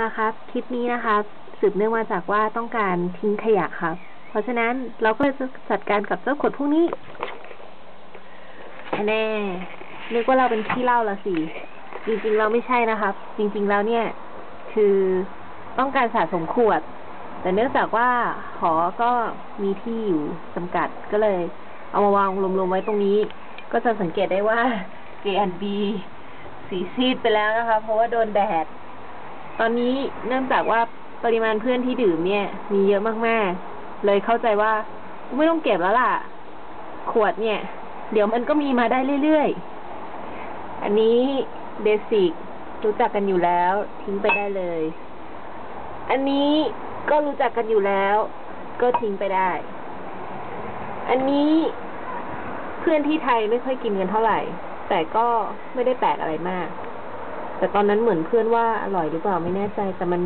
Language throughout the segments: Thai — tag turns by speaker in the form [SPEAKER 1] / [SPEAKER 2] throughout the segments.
[SPEAKER 1] นะครับ คลิปนี้นะครับ สืบเนื่องมาจากว่าต้องการทิ้งขยะครับ เพราะฉะนั้นเราก็จะจัดการกับเจ้าขวดพวกนี้แน่นึกว่าเราเป็นขี้เล้าละสิ จริงๆเราไม่ใช่นะครับ จริงๆแล้วเนี่ย คือต้องการสะสมขวด แต่เนื่องจากว่าหอก็มีที่อยู่จำกัดก็เลย เอามาวางรวมๆไว้ตรงนี้ ก็จะสังเกตได้ว่า J&B สีซีดไปแล้วนะคะ เพราะว่าโดนแดด ตอนนี้เนื่องจากว่าปริมาณเพื่อนที่ดื่มเนี่ย มีเยอะมากๆ เลยเข้าใจว่าไม่ต้องเก็บแล้วล่ะ ขวดเนี่ย เดี๋ยวมันก็มีมาได้เรื่อยๆ อันนี้เบสิกรู้จักกันอยู่แล้ว ทิ้งไปได้เลย อันนี้ก็รู้จักกันอยู่แล้ว ก็ทิ้งไปได้ อันนี้เพื่อนที่ไทยไม่ค่อยกินกันเท่าไหร่ แต่ก็ไม่ได้แปลกอะไรมาก แต่ตอนนั้นเหมือนเพื่อนว่าอร่อยหรือเปล่าไม่แน่ใจ แต่มัน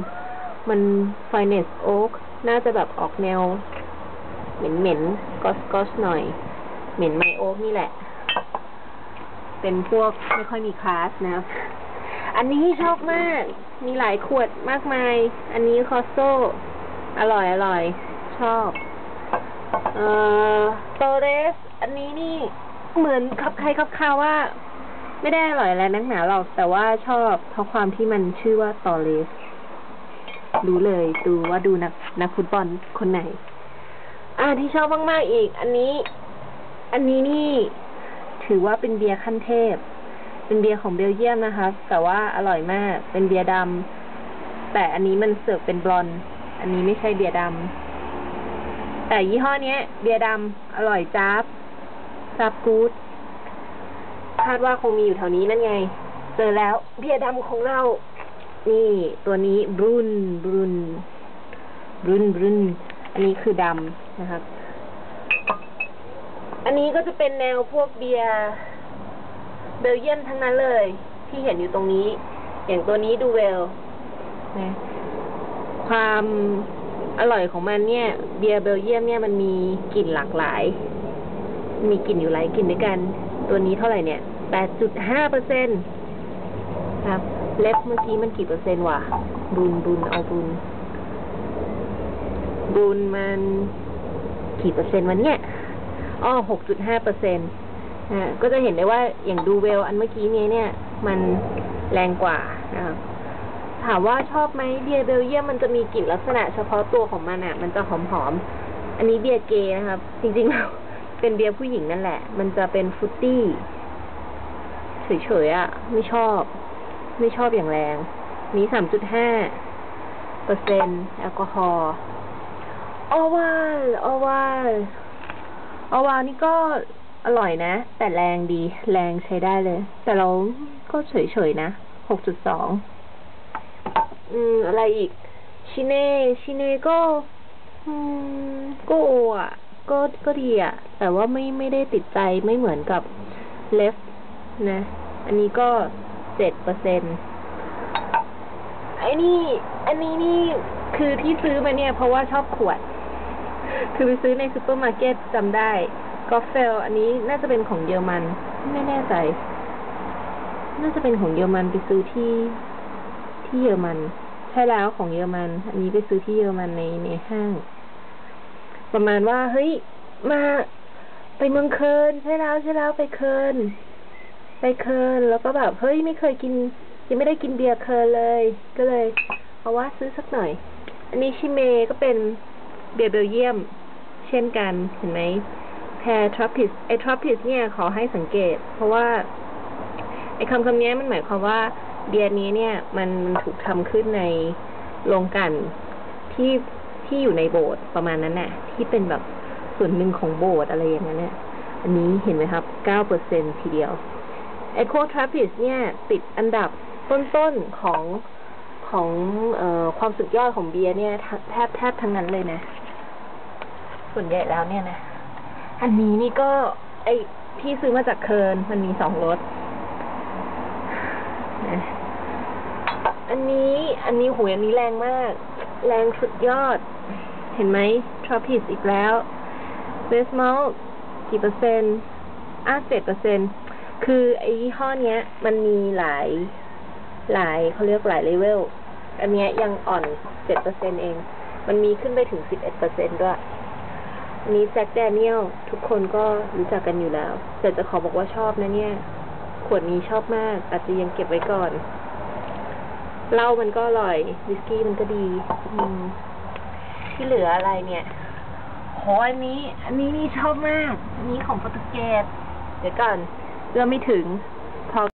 [SPEAKER 1] มัน finest oak น่าจะแบบออกแนว เหม็นเหม็นกอสกอสหน่อย เหม็นไมโอ๊กนี่แหละ เป็นพวกไม่ค่อยมีคลาสนะอันนี้ชอบมาก มีหลายขวดมากมาย อันนี้คอสโซ อร่อยอร่อย ชอบ เอ่อโตเรส อันนี้นี่ เหมือนคับใครคับคาว่า ไม่ได้อร่อยอะไรนักหนาหรอก แต่ว่าชอบเพราะความที่มันชื่อว่าตอเลสรู้เลยดูว่าดูนักนักฟุตบอลคนไหน อ่าที่ชอบมากๆอีก อันนี้ อันนี้นี่ถือว่าเป็นเบียร์ขั้นเทพ เป็นเบียร์ของเบลเยียมนะคะ แต่ว่าอร่อยมาก เป็นเบียร์ดำแต่อันนี้มันเสิร์ฟเป็นบลอนด์อันนี้ไม่ใช่เบียร์ดำแต่ยี่ห้อเนี้ยเบียร์ดำอร่อยจ้าบจ้าบกู๊ด คาดว่าคงมีอยู่แถวนี้นั่นไง เจอแล้วเบียร์ดำของเรา นี่ตัวนี้บรุนบรุนบรุนบรุนอันนี้คือดำนะครับ อันนี้ก็จะเป็นแนวพวกเบียร์เบลเยียมทั้งนั้นเลย ที่เห็นอยู่ตรงนี้ อย่างตัวนี้ดูเวลนะความอร่อยของมันเนี่ย เบียร์เบลเยียมเนี่ยมันมีกลิ่นหลากหลาย มีกลิ่นอยู่หลายกลิ่นด้วยกัน ตัวนี้เท่าไหร่เนี่ย 8.5เปอร์เซ็นต์ครับ เล็บเมื่อกี้มันกี่เปอร์เซ็นต์วะ บุญบุญเอาบุญ บุญมันกี่เปอร์เซ็นต์วันเนี่ยอ้อ6.5เปอร์เซ็นต์อ่าก็จะเห็นได้ว่าอย่างดูเวลอันเมื่อกี้นี้เนี่ย มันแรงกว่านะครับถามว่าชอบไหมเบียร์เบลเยียมมันจะมีกลิ่นลักษณะเฉพาะตัวของมันอะ มันจะหอมๆอันนี้เบียร์เกย์นะครับ จริงๆแล้วเป็นเบียร์ผู้หญิงนั่นแหละ มันจะเป็นฟุตตี้ เฉยๆอะ ไม่ชอบ ไม่ชอบอย่างแรงนี้สามจุดห้าเปอร์เซ็นต์แอลกอฮอล์ออวาลออวาลออวาลนี่ก็อร่อยนะ แต่แรงดี แรงใช้ได้เลย แต่เราก็เฉยๆนะหกจุดสองอืม อะไรอีก ชิเน่ชิเน่ก็ อืม ก็โออะ ก็ก็ดีอะ แต่ว่าไม่ไม่ได้ติดใจไม่เหมือนกับเลฟ นะ อันนี้ก็เจ็ดเปอร์เซ็นต์ไอ้นี่ อันนี้นี่คือที่ซื้อมาเนี่ย เพราะว่าชอบขวด คือไปซื้อในซูเปอร์มาร์เก็ตจำได้กอฟเฟล อันนี้น่าจะเป็นของเยอรมัน ไม่แน่ใจ น่าจะเป็นของเยอรมันไปซื้อที่ที่เยอรมัน ใช่แล้วของเยอรมัน อันนี้ไปซื้อที่เยอรมันในในห้าง ประมาณว่าเฮ้ยมาไปเมืองเคิร์นใช่แล้วใช่แล้วไปเคิร์น ไปเคิร์นแล้วก็แบบเฮ้ยไม่เคยกิน ยังไม่ได้กินเบียร์เคิร์นเลย ก็เลยเอาว่าซื้อสักหน่อย อันนี้ชิเมก็เป็นเบียร์เบลเยียม เช่นกันเห็นไหมแพรทรัพพิสไอทรัพพิสเนี่ยขอให้สังเกต เพราะว่าไอคำคำนี้มันหมายความว่าเบียร์นี้เนี่ย มันถูกทำขึ้นในโรงกันที่ที่อยู่ในโบสถ์ประมาณนั้นน่ะ ที่เป็นแบบส่วนหนึ่งของโบสถ์อะไรอย่างนั้นเนี่ยอันนี้เห็นไหมครับเก้าเปอร์เซ็นทีเดียว ไอโคทรัพพิสเนี่ย ติดอันดับต้นๆของของเอ่อความสุดยอดของเบียร์เนี่ย แทบแทบทั้งนั้นเลยนะ ส่วนใหญ่แล้วเนี่ยนะ อันนี้นี่ก็ ไอที่ซื้อมาจากเคิร์นมันมีสองรสนะอันนี้อันนี้หูอันนี้แรงมาก แรงสุดยอด เห็นไหมทรัพพิสอีกแล้วเบสมอลกี่เปอร์เซ็นต์อะเจ็ดเปอร์เซ็นต์ คือไอ้ยี่ห้อเนี้ย มันมีหลาย หลายเขาเรียกหลายเลเวล อันเนี้ยยังอ่อนเจ็ดเปอร์เซ็นเอง มันมีขึ้นไปถึงสิบเอ็ดเปอร์เซ็นด้วยอันนี้แจ็คแดเนียลทุกคนก็รู้จักกันอยู่แล้ว แต่จะขอบอกว่าชอบนะเนี่ย ขวดนี้ชอบมาก อาจจะยังเก็บไว้ก่อน เหล้ามันก็อร่อย วิสกี้มันก็ดี อืม ที่เหลืออะไรเนี่ยโหอันนี้ อันนี้นี่ชอบมาก อันนี้ของโปรตุเกส เดี๋ยวก่อน เอื้อมไม่ถึง